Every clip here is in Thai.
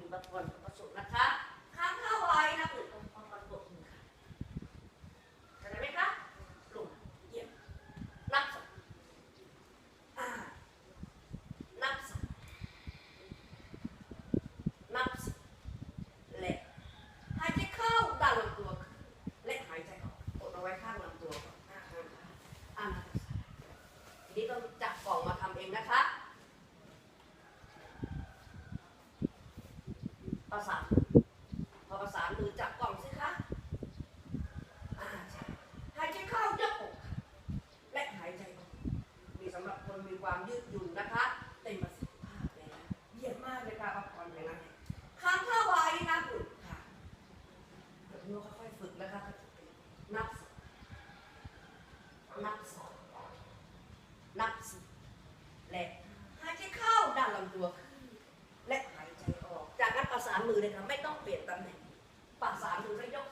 มีบัตรผลประสบนะคะ ประสานพอประสานมือจับกล่องสิคะหายใจเข้าเยอกอกและหายใจออกมีสำหรับคนมีความยืดหยุ่นนะคะ มือเลยค่ะไม่ต้องเปลี่ยนตำแหน่งปากสามมือไม่ยก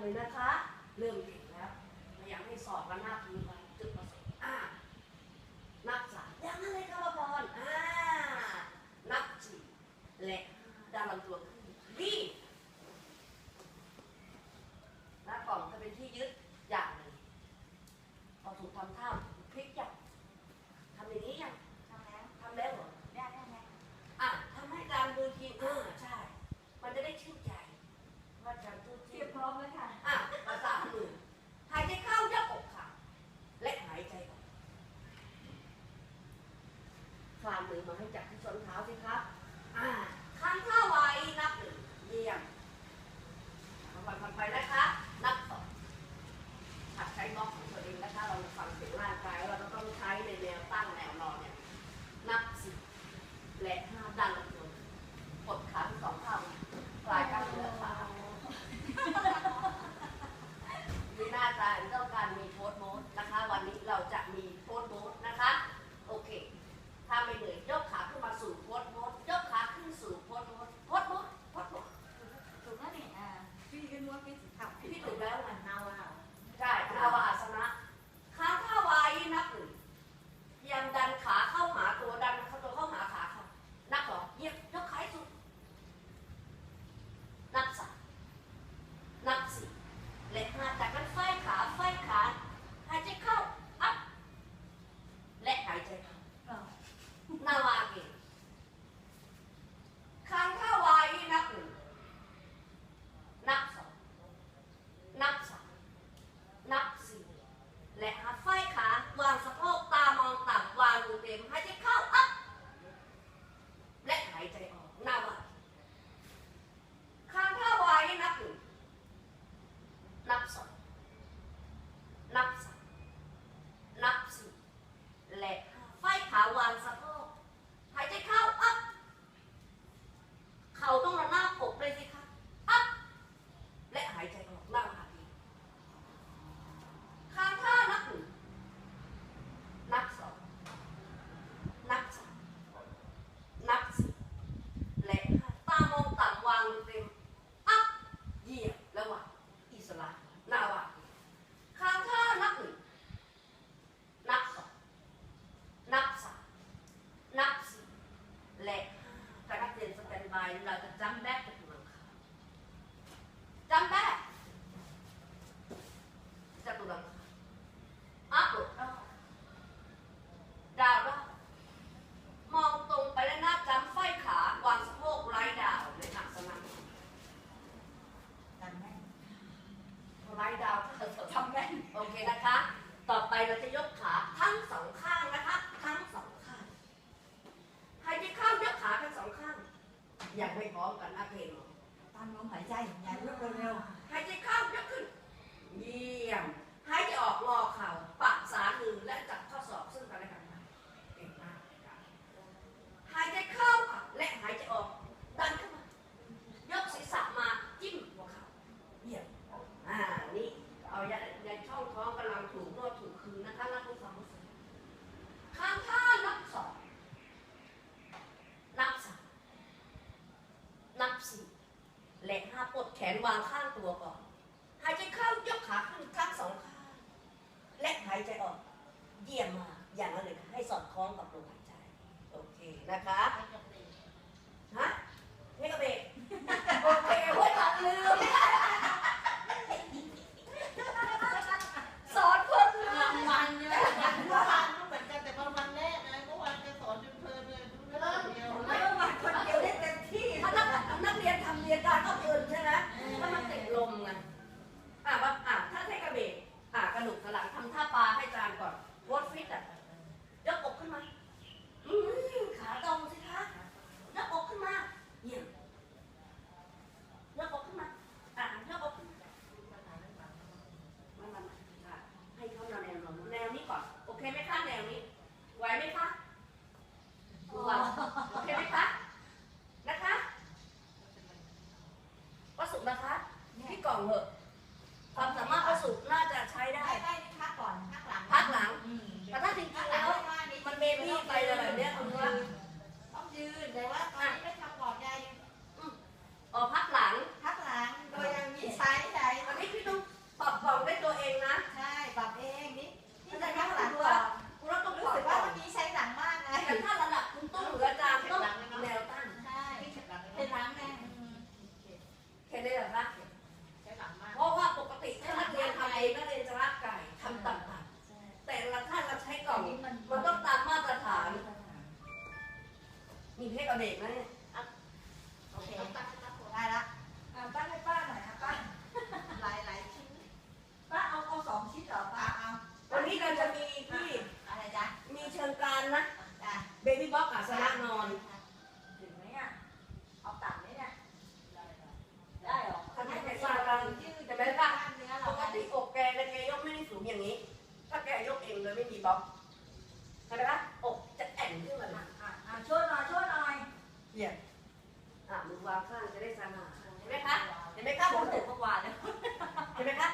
เลยนะคะ เริ่มเก่งแล้วพยายามให้สอดระนาพื้นไว้จุดประสงค์อ่านักสามยังอะไรครับพรอ่านักสี่และด้านลำตัว ให้จับ ได้อย่างนั้เร็วหายใจเข้ายกขึ้น เยี่ยม หายใจออกรอเข่าปะสามือและจับข้อศอกซึ่งกันและกันมาเก่งมากหายใจเข้าและหายใจออก ดันขึ้นมายกศีรษะมาจิ้มหัวเข่าเยี่ยม อ่า นี่ เอายาในช่องท้องกำลังถูกนวด แขนวางข้างตัวก่อน หายใจเข้ายกขาขึ้นข้างสองข้าง และหายใจออก เยี่ยมมากอย่างนั้นเลยให้สอดคล้องกับลมหายใจ โอเคนะคะ เบรกแล้วเนี่ยเป้าให้ป้าหน่อยนะป้า หลายหลายชิ้นป้าเอาเอาสองชิ้นเหอป้าเอาวันนี้เราจะมีที่มีเชิงกานนะเบบี้บ็อกกัสระนอน เหยียดอะมือวางข้างจะได้สง่าเห็นไหมคะเห็นไหมคะผมตื่นเมื่อวานแล้วเห็นไหมคะ